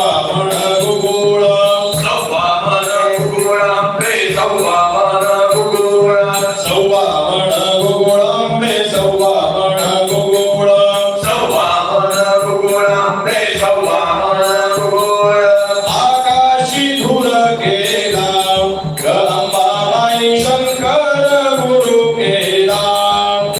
सव्वा गोळा सव्वा म्हण गोळा रे सव्वा